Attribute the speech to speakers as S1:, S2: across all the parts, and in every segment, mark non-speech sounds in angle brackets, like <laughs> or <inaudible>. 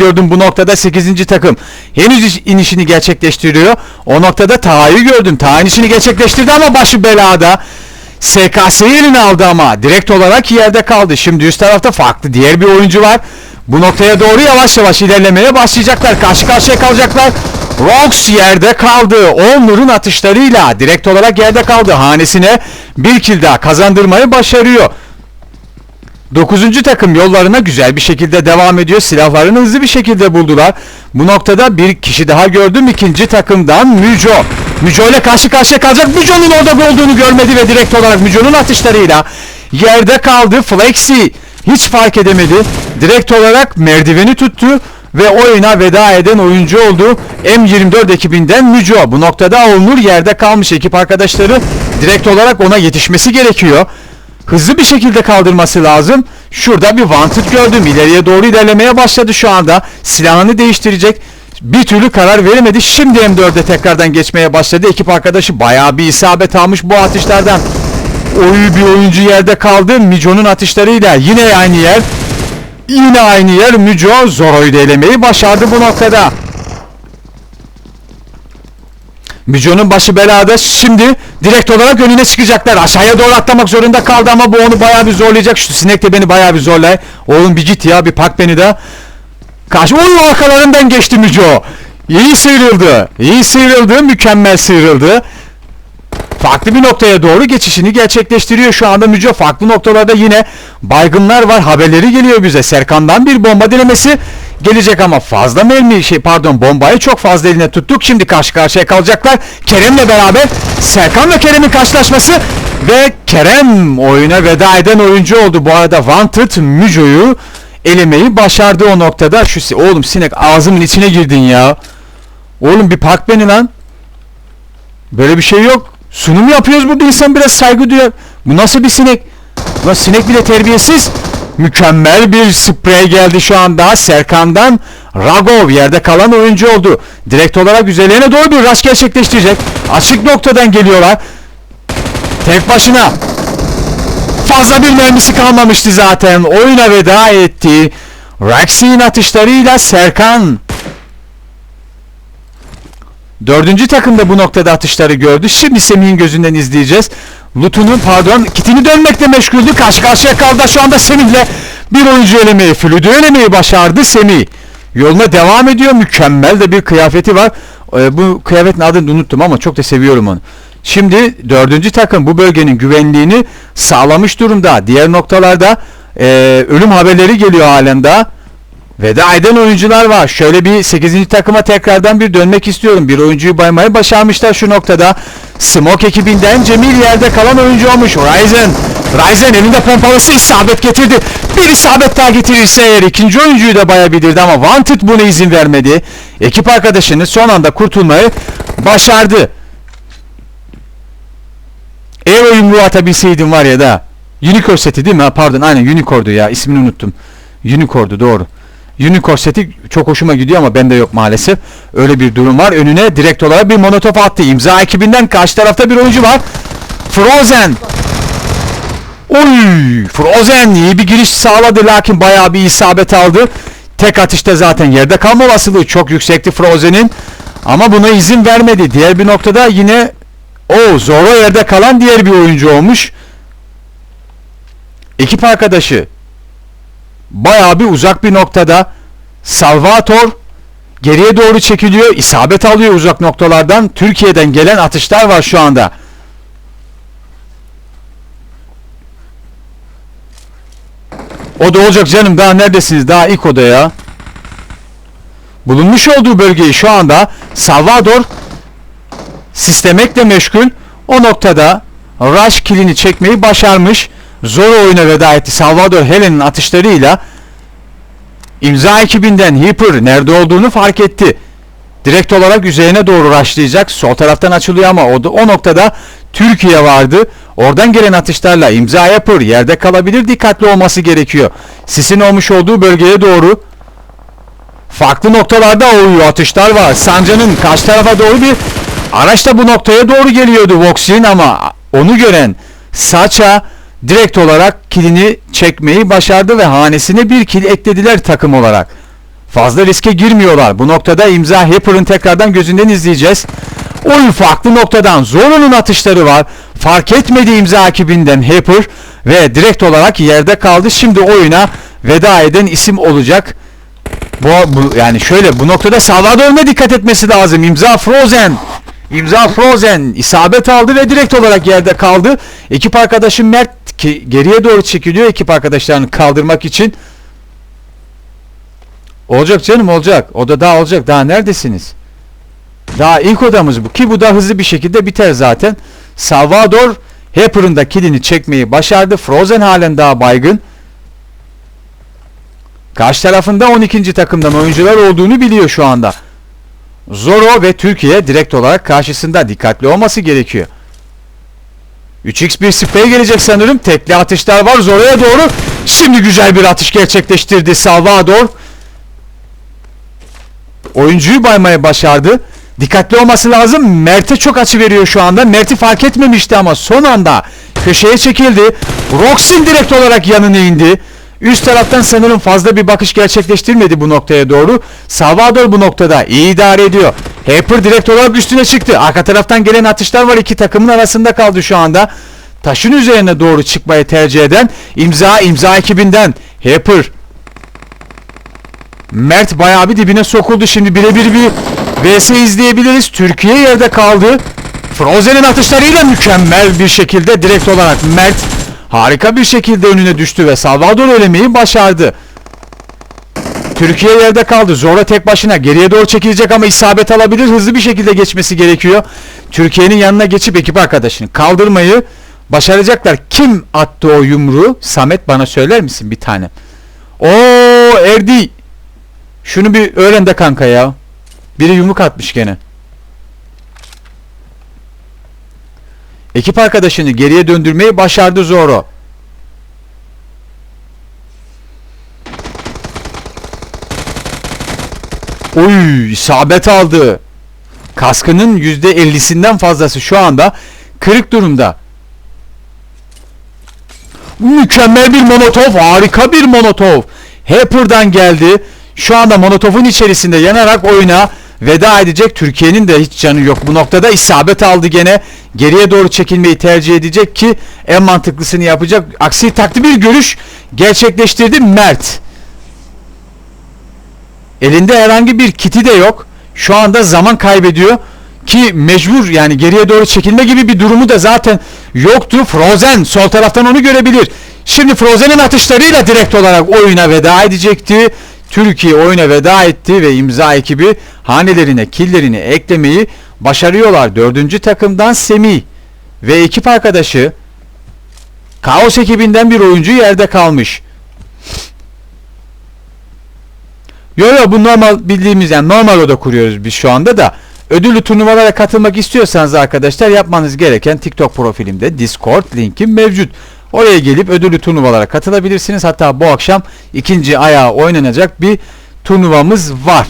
S1: gördüm bu noktada 8. takım. Henüz iş- inişini gerçekleştiriyor. O noktada Taha'yı gördüm. Taha inişini gerçekleştirdi ama başı belada. SKS'yi eline aldı ama direkt olarak yerde kaldı. Şimdi üst tarafta farklı diğer bir oyuncu var. Bu noktaya doğru yavaş yavaş ilerlemeye başlayacaklar. Karşı karşıya kalacaklar. Rox yerde kaldı. Onur'un atışlarıyla direkt olarak yerde kaldı. Hanesine bir kill daha kazandırmayı başarıyor. Dokuzuncu takım yollarına güzel bir şekilde devam ediyor. Silahlarını hızlı bir şekilde buldular. Bu noktada bir kişi daha gördüm. İkinci takımdan Müco. Müco ile karşı karşıya kalacak. Müco'nun orada olduğunu görmedi ve direkt olarak Müco'nun atışlarıyla yerde kaldı. Flexi hiç fark edemedi. Direkt olarak merdiveni tuttu ve oyuna veda eden oyuncu oldu. M24 ekibinden Müco. Bu noktada Onur yerde kalmış ekip arkadaşları direkt olarak ona yetişmesi gerekiyor hızlı bir şekilde kaldırması lazım. Şurada bir wanted gördüm. İleriye doğru ilerlemeye başladı şu anda. Silahını değiştirecek. Bir türlü karar veremedi. Şimdi M4'e tekrardan geçmeye başladı. Ekip arkadaşı bayağı bir isabet almış bu atışlardan. Oyu bir oyuncu yerde kaldı. Mico'nun atışlarıyla yine aynı yer. Yine aynı yer. Mico Zoro'yu da elemeyi başardı bu noktada. Mico'nun başı belada şimdi direkt olarak önüne çıkacaklar. Aşağıya doğru atlamak zorunda kaldı ama bu onu bayağı bir zorlayacak. Şu sinek de beni bayağı bir zorlay. Oğlum bir git ya bir pak beni de. Karşı onun arkalarından geçti Mico. İyi sıyrıldı. İyi sıyrıldı. Mükemmel sıyrıldı. Farklı bir noktaya doğru geçişini gerçekleştiriyor şu anda Müco. Farklı noktalarda yine baygınlar var. Haberleri geliyor bize. Serkan'dan bir bomba denemesi gelecek ama fazla mermi şey pardon bombayı çok fazla eline tuttuk. Şimdi karşı karşıya kalacaklar. Kerem'le beraber Serkan ve Kerem'in karşılaşması ve Kerem oyuna veda eden oyuncu oldu. Bu arada Wanted Müco'yu elemeyi başardı o noktada. Şu oğlum sinek ağzımın içine girdin ya. Oğlum bir park beni lan. Böyle bir şey yok. Sunum yapıyoruz burada insan biraz saygı duyar. Bu nasıl bir sinek? Ulan sinek bile terbiyesiz. Mükemmel bir sprey geldi şu anda Serkan'dan. Ragov yerde kalan oyuncu oldu. Direkt olarak üzerlerine doğru bir rush gerçekleştirecek. Açık noktadan geliyorlar. Tek başına. Fazla bir mermisi kalmamıştı zaten. Oyuna veda etti. Raxi'nin atışlarıyla Serkan Dördüncü takım da bu noktada atışları gördü. Şimdi Semih'in gözünden izleyeceğiz. Lutun'un pardon kitini dönmekle meşguldü. Karşı karşıya kaldı şu anda Semih'le bir oyuncu elemeyi, flüdü elemeyi başardı Semih. Yoluna devam ediyor. Mükemmel de bir kıyafeti var. Ee, bu kıyafetin adını unuttum ama çok da seviyorum onu. Şimdi dördüncü takım bu bölgenin güvenliğini sağlamış durumda. Diğer noktalarda e, ölüm haberleri geliyor halen daha. Veda eden oyuncular var. Şöyle bir 8. takıma tekrardan bir dönmek istiyorum. Bir oyuncuyu baymayı başarmışlar şu noktada. Smoke ekibinden Cemil yerde kalan oyuncu olmuş. Ryzen. Ryzen elinde pompalısı isabet getirdi. Bir isabet daha getirirse eğer ikinci oyuncuyu da bayabilirdi ama Wanted buna izin vermedi. Ekip arkadaşını son anda kurtulmayı başardı. Eğer o yumruğu atabilseydim var ya da Unicorn seti değil mi? Ha, pardon aynen Unicorn'du ya ismini unuttum. Unicorn'du doğru. Unicorn seti çok hoşuma gidiyor ama bende yok maalesef. Öyle bir durum var. Önüne direkt olarak bir monotof attı. İmza ekibinden karşı tarafta bir oyuncu var. Frozen. Oy! Frozen iyi bir giriş sağladı lakin bayağı bir isabet aldı. Tek atışta zaten yerde kalma olasılığı çok yüksekti Frozen'in. Ama buna izin vermedi. Diğer bir noktada yine o Zoro yerde kalan diğer bir oyuncu olmuş. Ekip arkadaşı bayağı bir uzak bir noktada Salvator geriye doğru çekiliyor. isabet alıyor uzak noktalardan. Türkiye'den gelen atışlar var şu anda. O da olacak canım. Daha neredesiniz? Daha ilk oda ya. Bulunmuş olduğu bölgeyi şu anda Salvador sistemekle meşgul. O noktada Rush killini çekmeyi başarmış. Zor oyuna veda etti. Salvador Helen'in atışlarıyla imza ekibinden Hipper nerede olduğunu fark etti. Direkt olarak üzerine doğru rushlayacak. Sol taraftan açılıyor ama o, o noktada Türkiye vardı. Oradan gelen atışlarla imza yapır. Yerde kalabilir. Dikkatli olması gerekiyor. Sisin olmuş olduğu bölgeye doğru farklı noktalarda oynuyor atışlar var. Sanca'nın karşı tarafa doğru bir araç da bu noktaya doğru geliyordu Vox'in ama onu gören Saça direkt olarak kilini çekmeyi başardı ve hanesine bir kil eklediler takım olarak. Fazla riske girmiyorlar. Bu noktada imza Happer'ın tekrardan gözünden izleyeceğiz. Oyun farklı noktadan Zoro'nun atışları var. Fark etmedi imza ekibinden Happer ve direkt olarak yerde kaldı. Şimdi oyuna veda eden isim olacak. Bu, bu yani şöyle bu noktada Salvador'un dikkat etmesi lazım. İmza Frozen. İmza Frozen isabet aldı ve direkt olarak yerde kaldı. Ekip arkadaşı Mert ki geriye doğru çekiliyor ekip arkadaşlarını kaldırmak için. Olacak canım olacak. O da daha olacak. Daha neredesiniz? Daha ilk odamız bu. Ki bu da hızlı bir şekilde biter zaten. Salvador Happer'ın da kilini çekmeyi başardı. Frozen halen daha baygın. Karşı tarafında 12. takımdan oyuncular olduğunu biliyor şu anda. Zoro ve Türkiye direkt olarak karşısında dikkatli olması gerekiyor. 3x bir sprey gelecek sanırım. Tekli atışlar var Zoro'ya doğru. Şimdi güzel bir atış gerçekleştirdi Salvador. Oyuncuyu baymaya başardı. Dikkatli olması lazım. Mert'e çok açı veriyor şu anda. Mert'i fark etmemişti ama son anda köşeye çekildi. Roxin direkt olarak yanına indi. Üst taraftan sanırım fazla bir bakış gerçekleştirmedi bu noktaya doğru. Salvador bu noktada iyi idare ediyor. Harper direkt olarak üstüne çıktı. Arka taraftan gelen atışlar var. iki takımın arasında kaldı şu anda. Taşın üzerine doğru çıkmayı tercih eden imza imza ekibinden Harper Mert bayağı bir dibine sokuldu. Şimdi birebir bir VS izleyebiliriz. Türkiye yerde kaldı. Frozen'in atışlarıyla mükemmel bir şekilde direkt olarak Mert harika bir şekilde önüne düştü ve Salvador elemeyi başardı. Türkiye yerde kaldı. Zora tek başına geriye doğru çekilecek ama isabet alabilir. Hızlı bir şekilde geçmesi gerekiyor. Türkiye'nin yanına geçip ekip arkadaşını kaldırmayı başaracaklar. Kim attı o yumruğu? Samet bana söyler misin bir tane? Oo Erdi. Şunu bir öğren de kanka ya. Biri yumruk atmış gene. Ekip arkadaşını geriye döndürmeyi başardı Zoro. Oy isabet aldı. Kaskının %50'sinden fazlası şu anda kırık durumda. Mükemmel bir monotov, harika bir monotov. Happer'dan geldi. Şu anda monotofun içerisinde yanarak oyuna veda edecek. Türkiye'nin de hiç canı yok bu noktada. isabet aldı gene. Geriye doğru çekilmeyi tercih edecek ki en mantıklısını yapacak. Aksi taklı bir görüş gerçekleştirdi Mert. Elinde herhangi bir kiti de yok. Şu anda zaman kaybediyor ki mecbur yani geriye doğru çekilme gibi bir durumu da zaten yoktu. Frozen sol taraftan onu görebilir. Şimdi Frozen'in atışlarıyla direkt olarak oyuna veda edecekti. Türkiye oyuna veda etti ve imza ekibi hanelerine killerini eklemeyi başarıyorlar. Dördüncü takımdan Semih ve ekip arkadaşı Kaos ekibinden bir oyuncu yerde kalmış. Yo yo bu normal bildiğimiz yani normal oda kuruyoruz biz şu anda da. Ödüllü turnuvalara katılmak istiyorsanız arkadaşlar yapmanız gereken TikTok profilimde Discord linkim mevcut. Oraya gelip ödüllü turnuvalara katılabilirsiniz. Hatta bu akşam ikinci ayağı oynanacak bir turnuvamız var.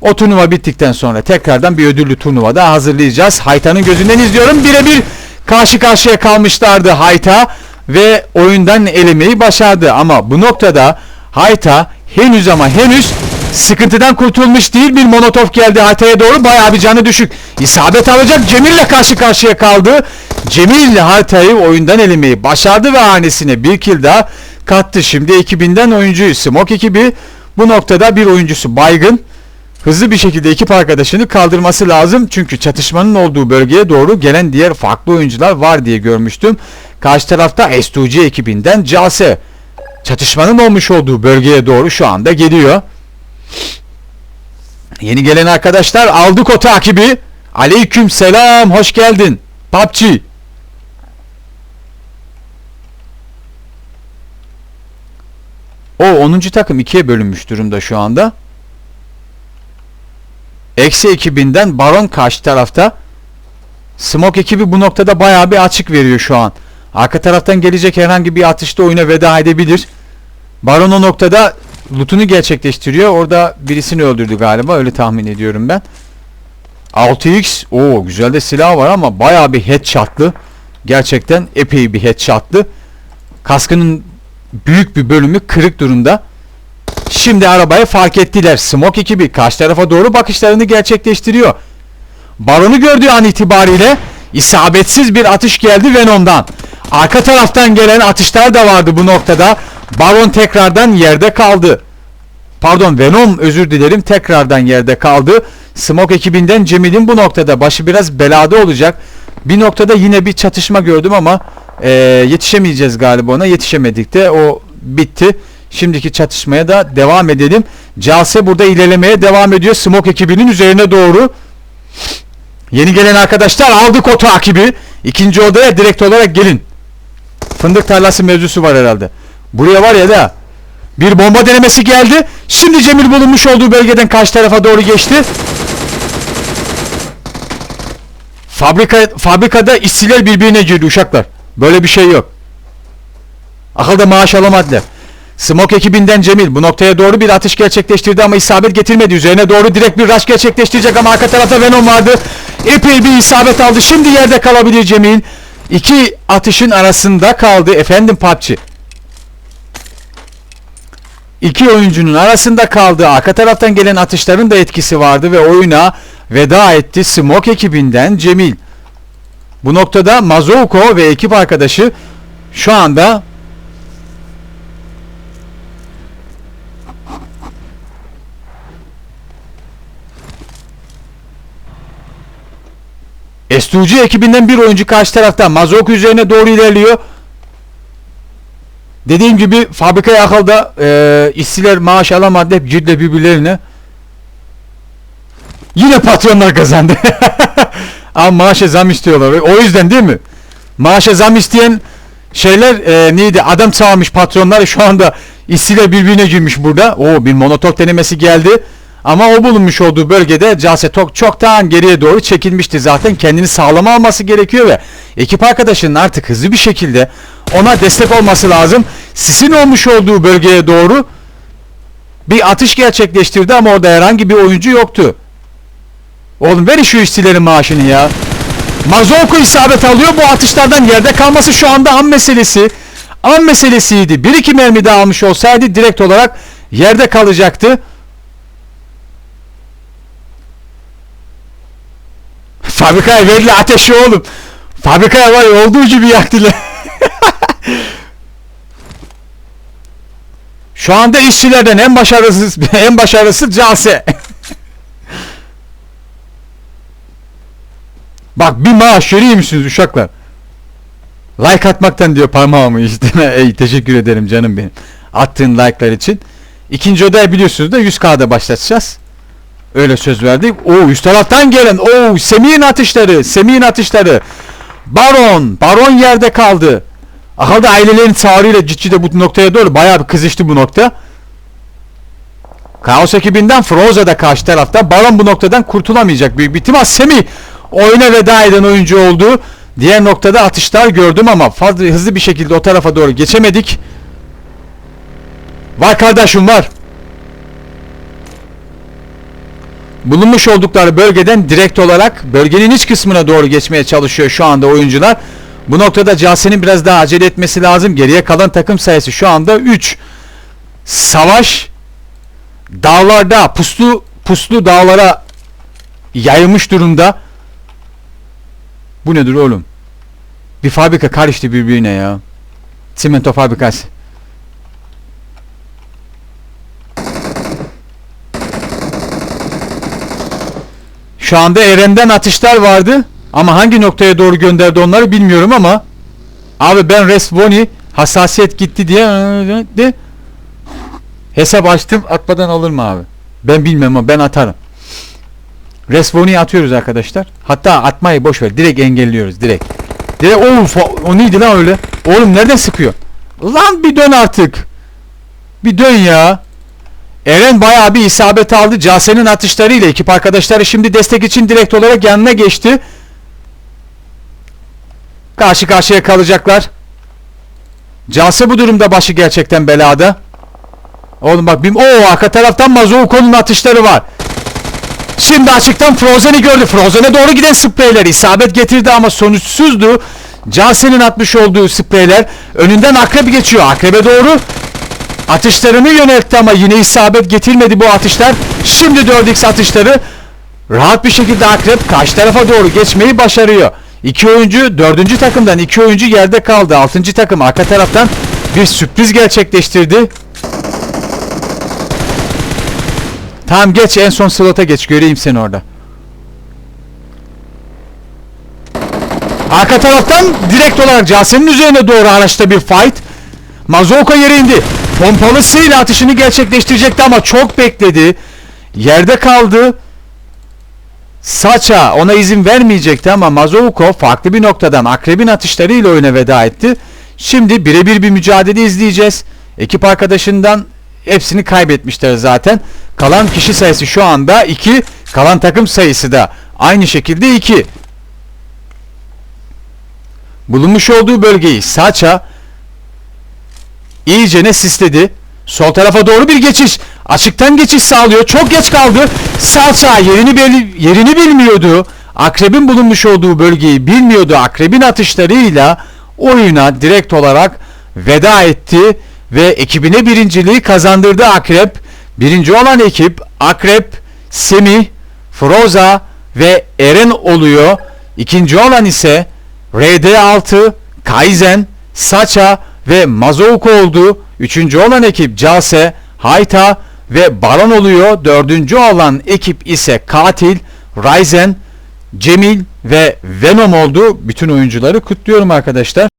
S1: O turnuva bittikten sonra tekrardan bir ödüllü turnuva daha hazırlayacağız. Hayta'nın gözünden izliyorum. Birebir karşı karşıya kalmışlardı Hayta ve oyundan elemeyi başardı. Ama bu noktada Hayta henüz ama henüz sıkıntıdan kurtulmuş değil. Bir monotof geldi Hayta'ya doğru. Bayağı bir canı düşük. İsabet alacak. Cemil'le karşı karşıya kaldı. Cemil Hayta'yı oyundan elemeyi başardı ve hanesine bir kill daha kattı. Şimdi ekibinden oyuncuyu Smoke ekibi bu noktada bir oyuncusu baygın. Hızlı bir şekilde ekip arkadaşını kaldırması lazım. Çünkü çatışmanın olduğu bölgeye doğru gelen diğer farklı oyuncular var diye görmüştüm. Karşı tarafta S2G ekibinden Case çatışmanın olmuş olduğu bölgeye doğru şu anda geliyor. Yeni gelen arkadaşlar aldık o takibi. Aleyküm selam hoş geldin. PUBG. O 10. takım ikiye bölünmüş durumda şu anda. Eksi ekibinden Baron karşı tarafta. Smoke ekibi bu noktada bayağı bir açık veriyor şu an. Arka taraftan gelecek herhangi bir atışta oyuna veda edebilir. Baron o noktada lootunu gerçekleştiriyor. Orada birisini öldürdü galiba. Öyle tahmin ediyorum ben. 6x. Oo güzel de silah var ama bayağı bir headshotlı. Gerçekten epey bir headshotlı. Kaskının büyük bir bölümü kırık durumda. Şimdi arabayı fark ettiler. Smoke ekibi karşı tarafa doğru bakışlarını gerçekleştiriyor. Baron'u gördüğü an itibariyle isabetsiz bir atış geldi Venom'dan. Arka taraftan gelen atışlar da vardı bu noktada. Baron tekrardan yerde kaldı. Pardon Venom özür dilerim tekrardan yerde kaldı. Smoke ekibinden Cemil'in bu noktada başı biraz belada olacak. Bir noktada yine bir çatışma gördüm ama eee, yetişemeyeceğiz galiba ona. Yetişemedik de o bitti. Şimdiki çatışmaya da devam edelim. Case burada ilerlemeye devam ediyor. Smoke ekibinin üzerine doğru. Yeni gelen arkadaşlar aldık o takibi. İkinci odaya direkt olarak gelin. Fındık tarlası mevzusu var herhalde. Buraya var ya da bir bomba denemesi geldi. Şimdi Cemil bulunmuş olduğu bölgeden karşı tarafa doğru geçti. Fabrika fabrikada işçiler birbirine girdi uşaklar. Böyle bir şey yok. Akılda maaş alamadılar. Smoke ekibinden Cemil bu noktaya doğru bir atış gerçekleştirdi ama isabet getirmedi. Üzerine doğru direkt bir rush gerçekleştirecek ama arka tarafta Venom vardı. Epey bir isabet aldı. Şimdi yerde kalabilir Cemil. İki atışın arasında kaldı efendim PUBG. İki oyuncunun arasında kaldı. Arka taraftan gelen atışların da etkisi vardı ve oyuna veda etti Smoke ekibinden Cemil. Bu noktada Mazouko ve ekip arkadaşı şu anda Estucu ekibinden bir oyuncu karşı tarafta Mazouko üzerine doğru ilerliyor. Dediğim gibi fabrikaya akılda e, işçiler maaş alamadı hep girdiler birbirlerine. Yine patronlar kazandı. <laughs> Ama maaşa zam istiyorlar. O yüzden değil mi? Maaşa zam isteyen şeyler e, neydi? Adam sağlamış patronlar şu anda işçiler birbirine girmiş burada. O bir monotok denemesi geldi. Ama o bulunmuş olduğu bölgede Casetok çoktan geriye doğru çekilmişti zaten. Kendini sağlama alması gerekiyor ve ekip arkadaşının artık hızlı bir şekilde ona destek olması lazım. Sisin olmuş olduğu bölgeye doğru bir atış gerçekleştirdi ama orada herhangi bir oyuncu yoktu. Oğlum ver şu işçilerin maaşını ya. Mazolko isabet alıyor. Bu atışlardan yerde kalması şu anda an meselesi. An meselesiydi. Bir iki mermi daha almış olsaydı direkt olarak yerde kalacaktı. Fabrikaya verili ateşi oğlum. Fabrikaya var ya olduğu gibi yaktılar. <laughs> Şu anda işçilerden en başarısız en başarısı Case. Bak bir maaş görüyor musunuz uşaklar? Like atmaktan diyor parmağımı işte. Ey teşekkür ederim canım benim. Attığın like'lar için. İkinci odaya biliyorsunuz da 100K'da başlatacağız. Öyle söz verdik. O üst taraftan gelen o Semih'in atışları, Semih'in atışları. Baron, Baron yerde kaldı. Akılda ailelerin çağrıyla ciddi de bu noktaya doğru bayağı bir kızıştı bu nokta. Kaos ekibinden Froza da karşı tarafta. Baron bu noktadan kurtulamayacak büyük bir ihtimal. Semih oyuna veda eden oyuncu oldu. Diğer noktada atışlar gördüm ama fazla hızlı bir şekilde o tarafa doğru geçemedik. Var kardeşim var. Bulunmuş oldukları bölgeden direkt olarak bölgenin iç kısmına doğru geçmeye çalışıyor şu anda oyuncular. Bu noktada Case'nin biraz daha acele etmesi lazım. Geriye kalan takım sayısı şu anda 3. Savaş dağlarda puslu puslu dağlara yayılmış durumda. Bu nedir oğlum? Bir fabrika karıştı birbirine ya. Simento fabrikası. Şu anda Eren'den atışlar vardı. Ama hangi noktaya doğru gönderdi onları bilmiyorum ama abi ben Resboni hassasiyet gitti diye de hesap açtım atmadan alır mı abi? Ben bilmem ama ben atarım. Resboni'yi atıyoruz arkadaşlar. Hatta atmayı boş ver. Direkt engelliyoruz. Direkt. Direkt o, o neydi lan öyle? Oğlum nereden sıkıyor? Lan bir dön artık. Bir dön ya. Eren bayağı bir isabet aldı. Case'nin atışlarıyla ekip arkadaşları şimdi destek için direkt olarak yanına geçti. Karşı karşıya kalacaklar. Case bu durumda başı gerçekten belada. Oğlum bak bim o arka taraftan Mazouko'nun atışları var. Şimdi açıktan Frozen'i gördü. Frozen'e doğru giden spreyler isabet getirdi ama sonuçsuzdu. Case'nin atmış olduğu spreyler önünden akrep geçiyor. Akrebe doğru atışlarını yöneltti ama yine isabet getirmedi bu atışlar. Şimdi 4x atışları rahat bir şekilde Akrep karşı tarafa doğru geçmeyi başarıyor. İki oyuncu dördüncü takımdan iki oyuncu yerde kaldı. Altıncı takım arka taraftan bir sürpriz gerçekleştirdi. Tamam geç en son slota geç göreyim seni orada. Arka taraftan direkt olarak Casen'in üzerine doğru araçta bir fight. Mazoka yere indi. Pompalısıyla atışını gerçekleştirecekti ama çok bekledi. Yerde kaldı. Saça ona izin vermeyecekti ama Mazouko farklı bir noktadan akrebin atışlarıyla oyuna veda etti. Şimdi birebir bir mücadele izleyeceğiz. Ekip arkadaşından hepsini kaybetmişler zaten. Kalan kişi sayısı şu anda 2. Kalan takım sayısı da aynı şekilde 2. Bulunmuş olduğu bölgeyi Saça iyicene sisledi. Sol tarafa doğru bir geçiş. Açıktan geçiş sağlıyor. Çok geç kaldı. Salça yerini belli, yerini bilmiyordu. Akrebin bulunmuş olduğu bölgeyi bilmiyordu. Akrebin atışlarıyla oyuna direkt olarak veda etti ve ekibine birinciliği kazandırdı Akrep. Birinci olan ekip Akrep, Semih, Froza ve Eren oluyor. İkinci olan ise RD6, Kaizen, Saça ve Mazouko oldu. Üçüncü olan ekip Case, Hayta ve Baron oluyor. Dördüncü olan ekip ise Katil, Ryzen, Cemil ve Venom oldu. Bütün oyuncuları kutluyorum arkadaşlar.